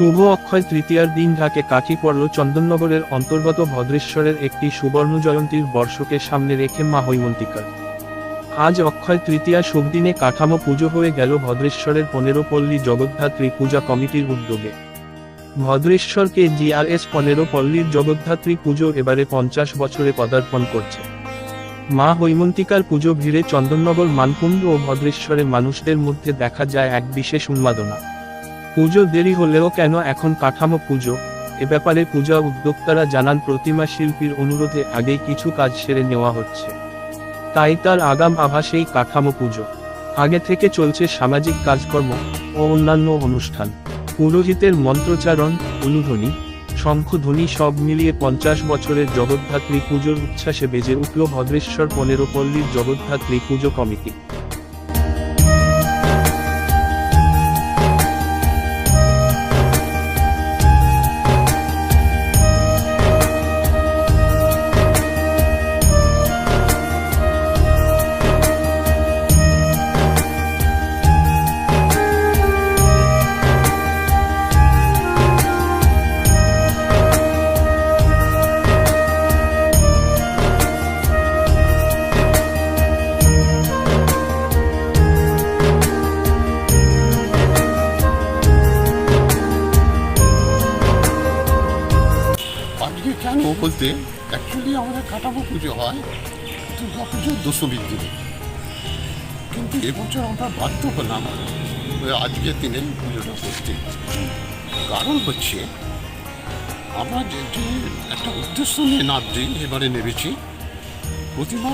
শুভ অক্ষয় তৃতীয়ার দিন ঢাকে কাঠি পড়ল চন্দননগরের অন্তর্গত ভদ্রেশ্বরের একটি সুবর্ণ জয়ন্তীর বর্ষকে সামনে রেখে মা হৈমন্তিকার। আজ অক্ষয় তৃতীয়া শুভ দিনে কাঠামো পুজো হয়ে গেল ভদ্রেশ্বরের পনেরো পল্লী জগদ্ধাত্রী পূজা কমিটির উদ্যোগে। ভদ্রেশ্বরকে জিআরএস পনেরো পল্লীর জগদ্ধাত্রী পুজো এবারে পঞ্চাশ বছরে পদার্পণ করছে। মা হৈমন্তিকার পুজো ভিড়ে চন্দননগর মানকুণ্ড ও ভদ্রেশ্বরের মানুষদের মধ্যে দেখা যায় এক বিশেষ উন্মাদনা। পুজো দেরি হলেও কেন এখন কাঠামো পুজো? এ ব্যাপারে পূজা উদ্যোক্তারা জানান, প্রতিমা শিল্পীর অনুরোধে আগেই কিছু কাজ সেরে নেওয়া হচ্ছে। তাই তার আগাম আভাসেই কাঠামো পুজো। আগে থেকে চলছে সামাজিক কাজকর্ম ও অন্যান্য অনুষ্ঠান। পুরোহিতের মন্ত্রচারণ উলুধ্বনি, শঙ্খধ্বনি সব মিলিয়ে পঞ্চাশ বছরের জগদ্ধাত্রী পুজোর উচ্ছ্বাসে বেজে উঠল ভদ্রেশ্বর পনেরো পল্লীর জগদ্ধাত্রী পুজো কমিটি। বলতে অ্যাকচুয়ালি আমাদের কাটাবো পুজো হয় দুর্গা পুজোর দশমীর দিনে। কিন্তু এবছর আমরা বাধ্য হলাম আজকের দিনে পুজোটা করতে। কারণ হচ্ছে, আমরা যে একটা উদ্দেশ্য নিয়ে নাচছি, এবারে নেমেছি, প্রতিমা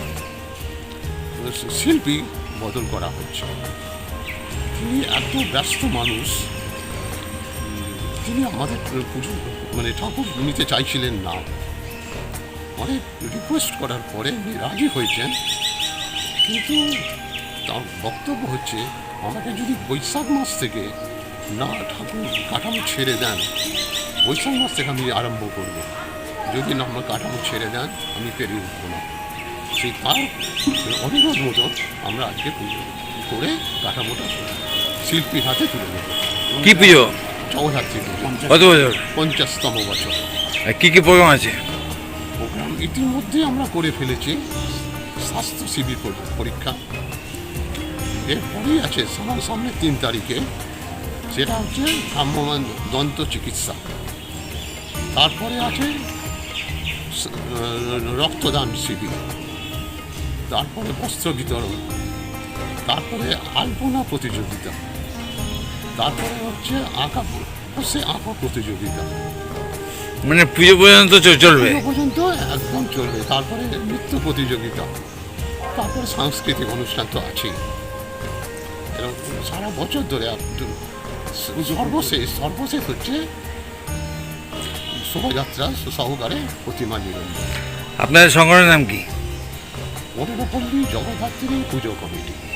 শিল্পী বদল করা হচ্ছে। তিনি এত ব্যস্ত মানুষ, তিনি আমাদের পুজো মানে ঠাকুর নিতে চাইছিলেন না। অনেক রিকোয়েস্ট করার পরে উনি রাজি হয়েছেন। কিন্তু তার বক্তব্য হচ্ছে আমাকে যদি বৈশাখ মাস থেকে না ঠাকুর কাঠামো ছেড়ে দেন বৈশাখ মাস থেকে আমি আরম্ভ করব। যদি না আমার কাঠামো ছেড়ে দেন আমি পেরিয়ে উঠবো না। সেই তার অনুরোধ মতো আমরা আজকে পুজো করে কাঠামোটা শিল্পীর হাতে তুলে দেবো। কি পুজো? জগদ্ধাত্রী পুজো। কত বছর? পঞ্চাশতম বছর। কি কি প্রোগ্রাম আছে? প্রোগ্রাম ইতিমধ্যে আমরা করে ফেলেছি। স্বাস্থ্য শিবির পরীক্ষা। এরপরেই আছে সামনে সামনে তিন তারিখে। সেটা হচ্ছে ভ্রাম্যমান দন্ত চিকিৎসা। তারপরে আছে রক্তদান শিবির। তারপরে বস্ত্র বিতরণ। তারপরে আলপনা প্রতিযোগিতা। তারপরে হচ্ছে আঁকা সে আঁকা প্রতিযোগিতা। মানে পুজো পর্যন্ত চলবে? পর্যন্ত একদম চলবে। তারপরে নৃত্য প্রতিযোগিতা। তারপরে সাংস্কৃতিক অনুষ্ঠান তো আছেই। সারা বছর ধরে সর্বশেষ সর্বশেষ হচ্ছে শোভাযাত্রা সহকারে প্রতিমা নিরঞ্জন আপনাদের সংগঠনের নাম কি? পনেরোপল্লী জগদ্ধাত্রী পুজো কমিটি।